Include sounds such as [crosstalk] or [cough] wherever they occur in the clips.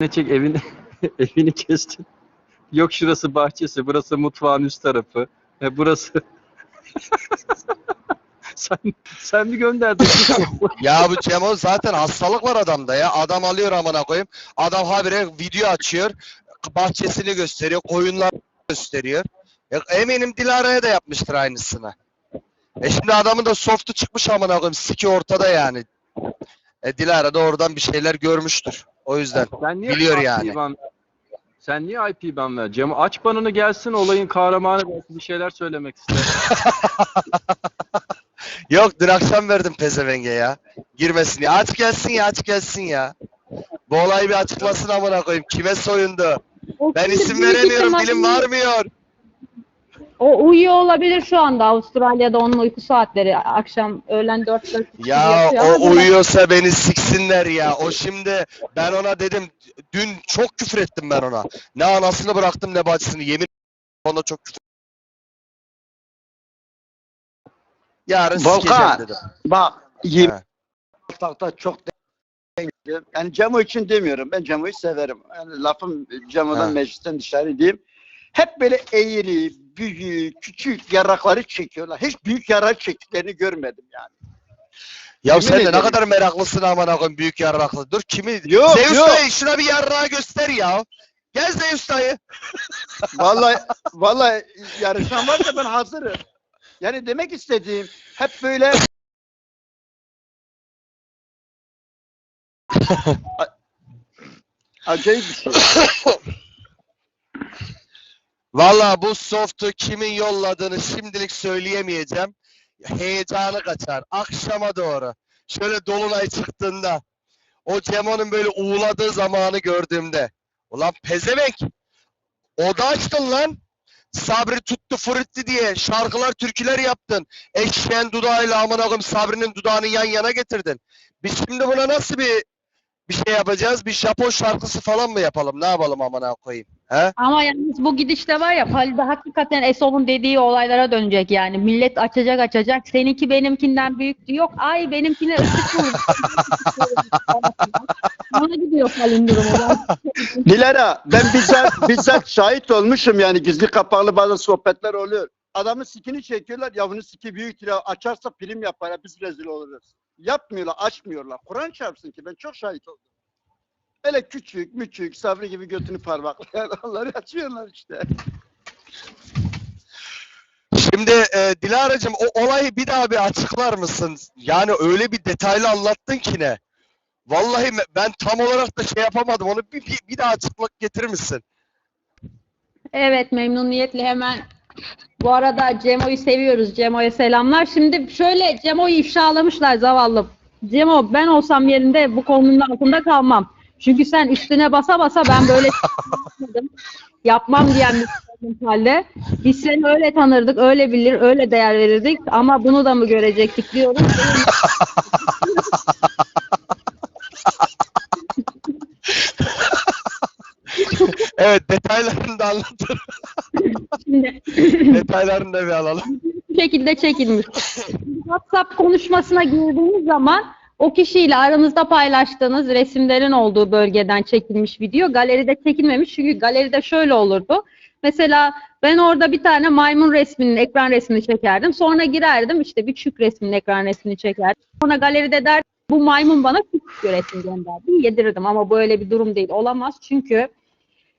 Ne çek evini [laughs] evini kestin. Yok şurası bahçesi, burası mutfağın üst tarafı. E, burası [laughs] sen sen mi gönderdin? [laughs] Ya bu Cemo zaten hastalık var adamda ya. Adam alıyor amına koyayım. Adam habire video açıyor. Bahçesini gösteriyor. Koyunlar gösteriyor. Ya eminim Dilara'ya da yapmıştır aynısını. E şimdi adamın da softu çıkmış amına koyayım. Siki ortada yani. E Dilara da oradan bir şeyler görmüştür. O yüzden. Sen niye Biliyor IP yani. ban- Sen niye IP ban ver? Cem aç banını gelsin olayın kahramanı belki bir şeyler söylemek ister. [laughs] Yok dün akşam verdim pezevenge ya. Girmesin ya. Aç gelsin ya aç gelsin ya. Bu olayı bir açıklasın amına koyayım. Kime soyundu? O Ben isim veremiyorum. Dilim varmıyor. O uyuyor olabilir şu anda. Avustralya'da onun uyku saatleri akşam öğlen 4 4 Ya o uyuyorsa beni siksinler ya. O şimdi ben ona dedim dün çok küfür ettim ben ona. Ne anasını bıraktım ne bacısını. Yemin ona çok küfür. Yarın Volkan. sikeceğim dedim. Bak 20 He. takta çok. Yani Cemo için demiyorum. Ben Cemo'yu severim. Yani lafım Cemo'dan meclisten dışarı diyeyim. Hep böyle eğri, büyük, küçük yarakları çekiyorlar. Hiç büyük yarak çektiklerini görmedim yani. Ya Yemin sen de ne ederim. kadar meraklısın amına koyayım büyük yarraklı. Dur kimi? Yok, Zeus yok. dayı şuna bir yarrağı göster ya. Gel Zeus dayı. [laughs] Vallahi vallahi yarışan varsa ben hazırım. Yani demek istediğim hep böyle [laughs] acayip bir şey. [laughs] Valla bu soft'u kimin yolladığını şimdilik söyleyemeyeceğim. Heyecanı kaçar. Akşama doğru. Şöyle dolunay çıktığında. O Cemo'nun böyle uğuladığı zamanı gördüğümde. Ulan pezevenk. Oda açtın lan. Sabri tuttu fırıttı diye şarkılar, türküler yaptın. Eşeğin dudağıyla amına koyayım Sabri'nin dudağını yan yana getirdin. Biz şimdi buna nasıl bir bir şey yapacağız? Bir Japon şarkısı falan mı yapalım? Ne yapalım amına koyayım? He? Ama yalnız bu gidişte var ya Halide hakikaten Esof'un dediği olaylara dönecek yani. Millet açacak açacak. Seninki benimkinden büyüktü. Yok ay benimkine ışık mı? Buna gidiyor Halin durumu. [laughs] Dilara ben bizzat, bizzat şahit olmuşum yani gizli kapaklı bazı sohbetler oluyor. Adamın sikini çekiyorlar ya bunun siki büyük lira açarsa prim yapar ya biz rezil oluruz. Yapmıyorlar açmıyorlar. Kur'an çarpsın ki ben çok şahit oldum. Öyle küçük müçük Sabri gibi götünü parmaklayan [laughs] onları açıyorlar işte. Şimdi e, Dilara'cığım o olayı bir daha bir açıklar mısın? Yani öyle bir detaylı anlattın ki ne? Vallahi ben tam olarak da şey yapamadım. Onu bir, bir, bir daha açıklık getirir misin? Evet memnuniyetle hemen bu arada Cemo'yu seviyoruz. Cemo'ya selamlar. Şimdi şöyle Cemo'yu ifşalamışlar zavallı. Cemo ben olsam yerinde bu konunun altında kalmam. Çünkü sen üstüne basa basa ben böyle [laughs] yapmadım. yapmam diyen bir halde. Biz seni öyle tanırdık, öyle bilir, öyle değer verirdik ama bunu da mı görecektik diyorum. [laughs] Evet detaylarını da anlatır. [laughs] Detaylarını da bir alalım. bu şekilde çekilmiş. WhatsApp konuşmasına girdiğiniz zaman o kişiyle aranızda paylaştığınız resimlerin olduğu bölgeden çekilmiş video galeride çekilmemiş. Çünkü galeride şöyle olurdu. Mesela ben orada bir tane maymun resminin ekran resmini çekerdim. Sonra girerdim işte bir çük resminin ekran resmini çekerdim. Sonra galeride der bu maymun bana küçük bir resim gönderdi. Yedirirdim ama böyle bir durum değil. Olamaz çünkü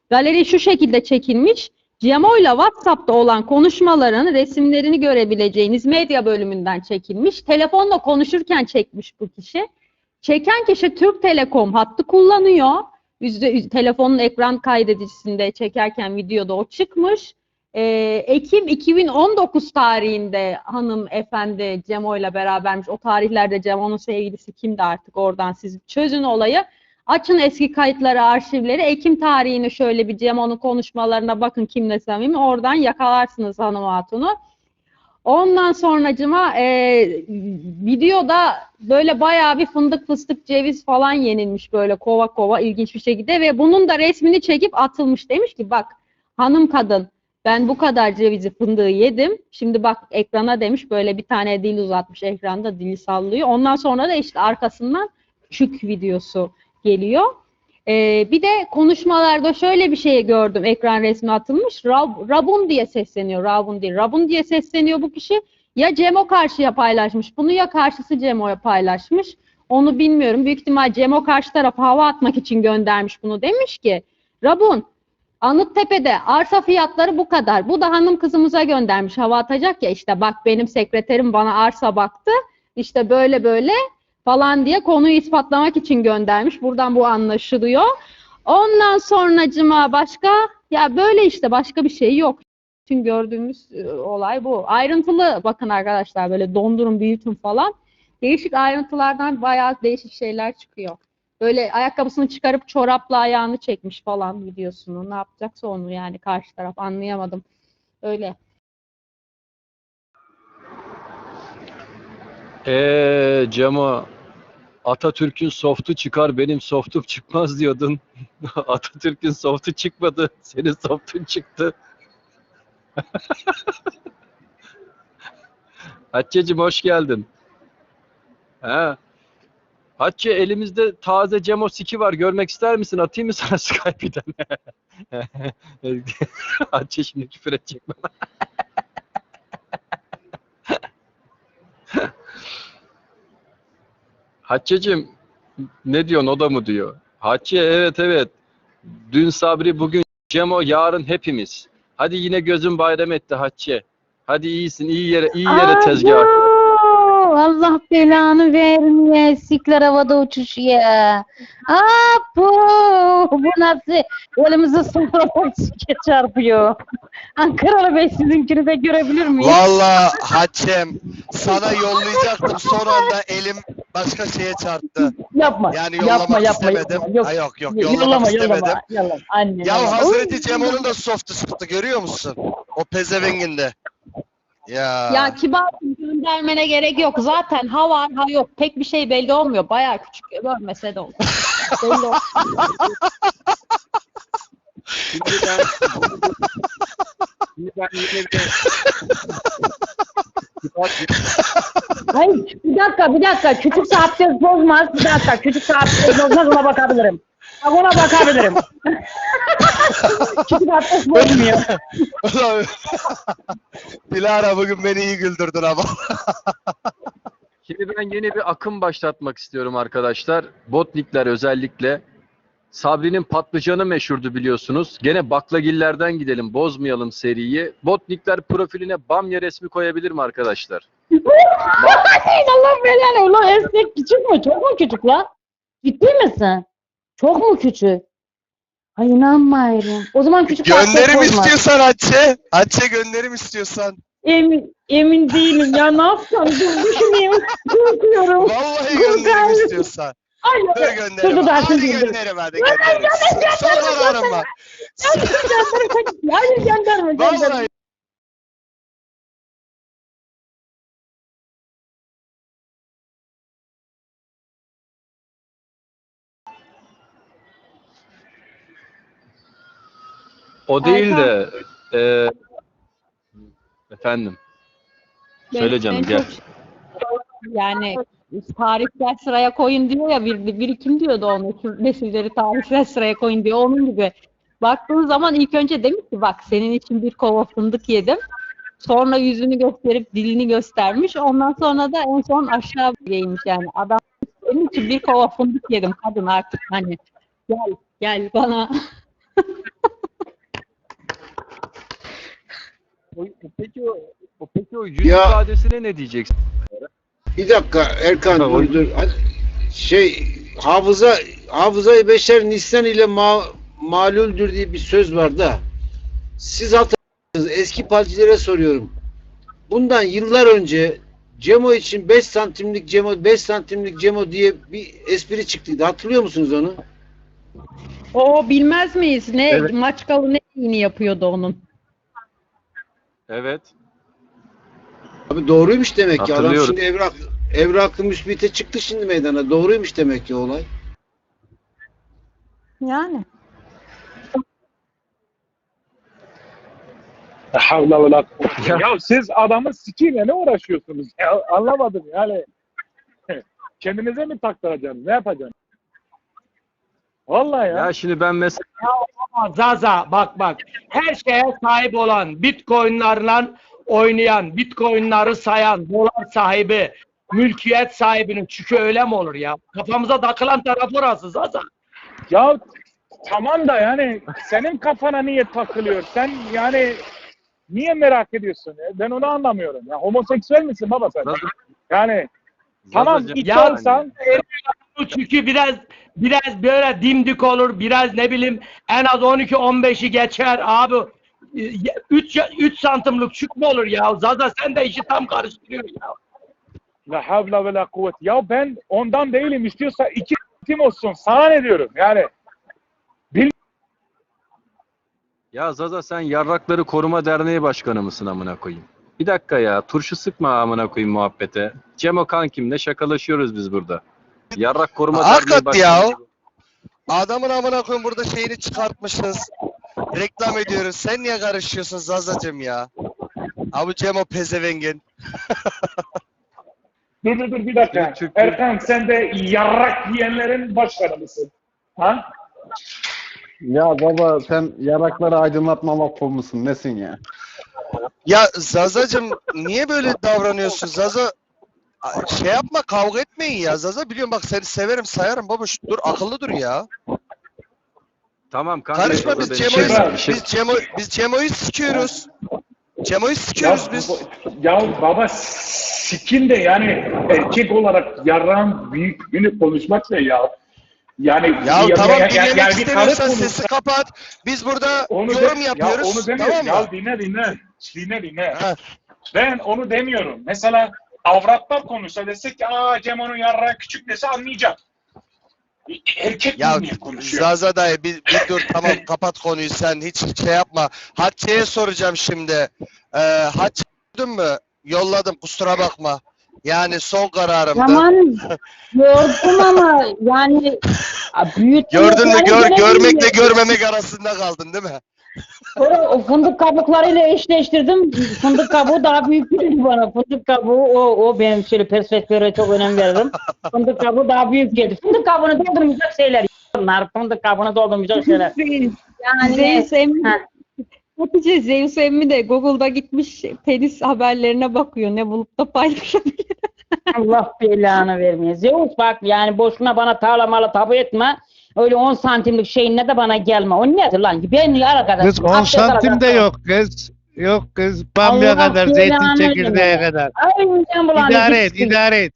galeri şu şekilde çekilmiş. Cemo ile WhatsApp'ta olan konuşmaların resimlerini görebileceğiniz medya bölümünden çekilmiş. Telefonla konuşurken çekmiş bu kişi. Çeken kişi Türk Telekom hattı kullanıyor. Yüzde, yüz- telefonun ekran kaydedicisinde çekerken videoda o çıkmış. Ee, Ekim 2019 tarihinde hanımefendi Cemo ile berabermiş. O tarihlerde Cemo'nun sevgilisi kimdi artık oradan siz çözün olayı. Açın eski kayıtları, arşivleri. Ekim tarihini şöyle bir Cemo'nun konuşmalarına bakın kimle samimi. Oradan yakalarsınız hanım hatunu. Ondan sonracıma e, videoda böyle bayağı bir fındık fıstık ceviz falan yenilmiş böyle kova kova ilginç bir şekilde ve bunun da resmini çekip atılmış demiş ki bak hanım kadın ben bu kadar cevizi fındığı yedim. Şimdi bak ekrana demiş böyle bir tane dil uzatmış ekranda dili sallıyor. Ondan sonra da işte arkasından çük videosu geliyor. Ee, bir de konuşmalarda şöyle bir şey gördüm. Ekran resmi atılmış. Rab, Rabun diye sesleniyor. Rabun değil. Rabun diye sesleniyor bu kişi. Ya Cemo karşıya paylaşmış. Bunu ya karşısı Cemo'ya paylaşmış. Onu bilmiyorum. Büyük ihtimal Cemo karşı tarafa hava atmak için göndermiş bunu. Demiş ki Rabun Anıttepe'de arsa fiyatları bu kadar. Bu da hanım kızımıza göndermiş. Hava atacak ya işte bak benim sekreterim bana arsa baktı. İşte böyle böyle falan diye konuyu ispatlamak için göndermiş. Buradan bu anlaşılıyor. Ondan sonracıma başka ya böyle işte başka bir şey yok. Bütün gördüğümüz e, olay bu. Ayrıntılı bakın arkadaşlar böyle dondurun büyütün falan. Değişik ayrıntılardan bayağı değişik şeyler çıkıyor. Böyle ayakkabısını çıkarıp çorapla ayağını çekmiş falan videosunu. Ne yapacaksa onu yani karşı taraf anlayamadım. Öyle. Eee Cemo Atatürk'ün softu çıkar benim softum çıkmaz diyordun. [laughs] Atatürk'ün softu çıkmadı. Senin softun çıktı. [laughs] Hatice'cim hoş geldin. Ha. Hatice elimizde taze Cemo siki var. Görmek ister misin? Atayım mı sana [laughs] Skype'den? Hatice şimdi küfür edecek bana. Hatice'cim ne diyorsun o da mı diyor? Hatice evet evet. Dün Sabri bugün Cemo yarın hepimiz. Hadi yine gözün bayram etti Hatice. Hadi iyisin iyi yere iyi yere tezgah. Abo, Allah belanı vermeye. Sikler havada uçuşuyor. Apo, bu nasıl? Elimizi sallarak [laughs] sike çarpıyor. Ankaralı Bey sizinkini de görebilir miyim? Valla Haçem sana yollayacaktım son anda elim başka şeye çarptı. Yapma. Yani yapma, yollamak yapma, istemedim. yapma. Yok, Ha, yok yok yollama, yollamak yollama, istemedim. yollama. Anne, Ya yollama. Hazreti. Cemo'nun da softu çıktı görüyor musun? O pezevenginde. Ya. Ya kibar göndermene gerek yok. Zaten ha var ha yok. Pek bir şey belli olmuyor. Bayağı küçük görmese de olur. [laughs] belli olmuyor. Şimdi ben, şimdi ben yine bir [laughs] dakika, bir dakika. Küçük saatte bozmaz. Bir dakika, küçük saatte bozmaz ona bakabilirim. Bak ona bakabilirim. [laughs] küçük saatte bozmuyor. Ulan- [laughs] Dilara bugün beni iyi güldürdün ama. [laughs] Şimdi ben yeni bir akım başlatmak istiyorum arkadaşlar. Botnikler özellikle. Sabri'nin patlıcanı meşhurdu biliyorsunuz. Gene baklagillerden gidelim, bozmayalım seriyi. Botnikler profiline bamya resmi koyabilir mi arkadaşlar? Allah belanı. Ulan esnek küçük mü? Çok mu küçük la? Ciddi misin? Çok mu küçük? Ay inanmıyorum. O zaman küçük gönderim istiyorsan Hatice. Hatice gönderim istiyorsan. Emin, emin değilim ya ne yapsam dur düşüneyim. Korkuyorum. Vallahi gönderim istiyorsan. Ay Dur Dur, gönderim. dur, Hadi dur, dur. gönderim hadi gönderim. Son kararım var. Hayır gönderme gönderme. Vallahi. O değil de e, efendim. Söyle canım gel. Yani tarihler sıraya koyun diyor ya bir, biri kim diyordu onu nesilleri tarihler sıraya koyun diyor onun gibi. Baktığın zaman ilk önce demiş ki bak senin için bir kova fındık yedim. Sonra yüzünü gösterip dilini göstermiş. Ondan sonra da en son aşağı giymiş yani. Adam senin için bir kova fındık yedim kadın artık hani gel gel bana. O- Peki o, o peki o yüz Ya- ifadesine ne diyeceksin? Bir dakika Erkan Tamam. dur dur. Şey hafıza hafızayı beşer Nisan ile ma malüldür diye bir söz var da. Siz hatırlarsınız eski partilere soruyorum. Bundan yıllar önce Cemo için 5 santimlik Cemo 5 santimlik Cemo diye bir espri çıktıydı. Hatırlıyor musunuz onu? O bilmez miyiz ne Evet. maçkalı ne iğni yapıyordu onun. Evet. Abi doğruymuş demek ki. Adam Hatırlıyorum. şimdi evrak evrakı müsbite çıktı şimdi meydana. Doğruymuş demek ki olay. Yani. La havle ve la kuvvete. Ya- Ya siz adamın sikiyle ne uğraşıyorsunuz? Ya, anlamadım yani. [laughs] Kendinize mi taktıracaksınız? Ne yapacaksınız? Vallahi ya. Ya şimdi ben mesela Ama Zaza bak bak her şeye sahip olan bitcoinlarla oynayan, bitcoinları sayan, dolar sahibi, mülkiyet sahibinin çünkü öyle mi olur ya? Kafamıza takılan taraf orası Zaza. Ya tamam da yani senin kafana niye takılıyor? Sen yani niye merak ediyorsun? ya? Ben onu anlamıyorum. Ya homoseksüel misin baba sen? Zaza- Yani tamam it Ya- olsan Bu çünkü biraz biraz böyle dimdik olur, biraz ne bileyim en az 12-15'i geçer abi. 3 3 santimlik çük mü olur ya? Zaza sen de işi tam karıştırıyorsun ya. La havla ve la kuvvet. Ya ben ondan değilim. İstiyorsa iki tim olsun. Sana ne diyorum? Yani ya Zaza sen Yarrakları Koruma Derneği Başkanı mısın amına koyayım? Bir dakika ya turşu sıkma amına koyayım muhabbete. Cemo kankimle şakalaşıyoruz biz burada. Yarrak Koruma Derneği Hakikat Başkanı. ya. Adamın amına koyayım burada şeyini çıkartmışız. Reklam ediyoruz. Sen niye karışıyorsun Zazacım ya? Abi Cemo pezevengin. [laughs] dur dur dur bir dakika. Türk- Erkan sen de yarrak yiyenlerin başkanı mısın? Ha? Ya baba sen yarakları aydınlatma vakfı mısın? Nesin ya? Ya Zazacım niye böyle davranıyorsun Zaza? Şey yapma kavga etmeyin ya Zaza biliyorum bak seni severim sayarım baba şu, dur akıllı dur ya. Tamam kanka. Karışma biz Cemo'yu Şey- şey- biz Cemo biz Cemo'yu sikiyoruz. Cemo'yu sikiyoruz biz. ya baba sikin de yani erkek olarak yarran büyüklüğünü konuşmak ne ya? Yani Ya tamam ya- ya- dinlemek yani bir istemiyorsan karı konuş- sesi kapat. Biz burada Onu yorum de- yapıyoruz. Ya onu demiyorum. tamam mı? Ya dinle dinle. Dinle dinle. Ha. Ben onu demiyorum. Mesela avratlar konuşsa desek ki aa Cemo'nun yarrağı küçük dese anlayacak. Erkek Ya mi niye konuşuyor? Zaza dayı bir, bir dur tamam [laughs] kapat konuyu sen hiç şey yapma. Hatice'ye soracağım şimdi. Ee, Hatice gördün mü? Yolladım kusura bakma. Yani son kararımdı. Tamam [laughs] gördüm ama yani büyütme. Gördün mü? Gör, görmekle görmemek arasında kaldın değil mi? Sonra o fındık kabuklarıyla eşleştirdim. Fındık kabuğu daha büyük geldi bana. Fındık kabuğu o, o benim şöyle perspektife çok önem veririm. Fındık kabuğu daha büyük geldi. Fındık kabuğunu doldurmayacak şeyler. Bunlar fındık kabuğunu doldurmayacak şeyler. Yani Zeus emmi, Ha. Hatice Zeus emmi de Google'da gitmiş penis haberlerine bakıyor. Ne bulup da paylaşabilir. Allah belanı vermeye. Zeus bak yani boşuna bana tağlamalı tabu etme. Öyle 10 santimlik şeyinle de bana gelme. O nedir lan? Ben ara kadar. Kız 10 abdest santim de yok kız. Yok kız. Bamya Allah kadar, zeytin vermeye. kadar. Ay. İdare et, idare et.